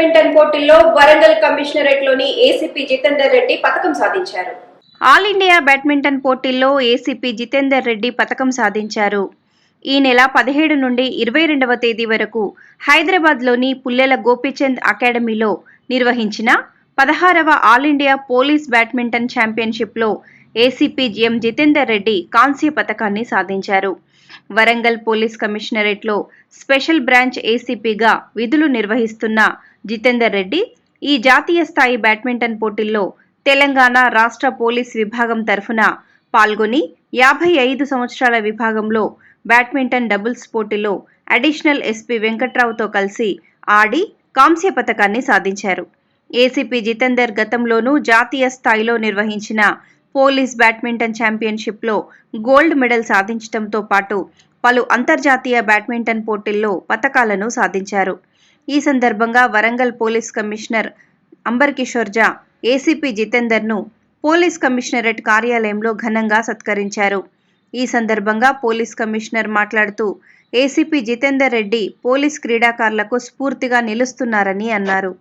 Badminton పోటీల్లో వరంగల్ కమిషనరేట్లోని ACP Jitender Reddy పథకం సాధించారు. ఆల్ ఇండియా బ్యాడ్మింటన్ పోటీల్లో ఏసీపీ జితేందర్ రెడ్డి పథకం సాధించారు. ఈ నెల పదిహేడు నుండి ఇరవై రెండవ తేదీ వరకు హైదరాబాద్లోని పుల్లెల గోపీచంద్ అకాడమీలో నిర్వహించిన పదహారవ ఆల్ ఇండియా పోలీస్ బ్యాడ్మింటన్ ఛాంపియన్షిప్లో ఏసీపీ జిఎం జితేందర్ రెడ్డి కాంస్య పథకాన్ని సాధించారు. వరంగల్ పోలీస్ కమిషనరేట్లో స్పెషల్ బ్రాంచ్ ఏసీపీగా విధులు నిర్వహిస్తున్న జితేందర్ రెడ్డి. ఈ జాతీయ స్థాయి బ్యాడ్మింటన్ పోటీల్లో తెలంగాణ రాష్ట్ర పోలీస్ విభాగం తరఫున పాల్గొని యాభై ఐదు సంవత్సరాల విభాగంలో బ్యాడ్మింటన్ డబుల్స్ పోటీలో అడిషనల్ ఎస్పీ వెంకట్రావుతో కలిసి ఆడి కాంస్య పథకాన్ని సాధించారు. ఏసీపీ జితేందర్ గతంలోనూ జాతీయ స్థాయిలో నిర్వహించిన పోలీస్ బ్యాడ్మింటన్ ఛాంపియన్షిప్లో గోల్డ్ మెడల్ సాధించడంతో పాటు పలు అంతర్జాతీయ బ్యాడ్మింటన్ పోటీల్లో పతకాలను సాధించారు. ఈ సందర్భంగా Warangal police commissioner Amber Kishore Jha ACP జితేందర్ను police commissionerate కార్యాలయంలో ఘనంగా సత్కరించారు. ఈ సందర్భంగా పోలీస్ కమిషనర్ మాట్లాడుతూ ఏసీపీ జితేందర్ రెడ్డి పోలీస్ క్రీడాకారులకు స్ఫూర్తిగా నిలుస్తున్నారని అన్నారు.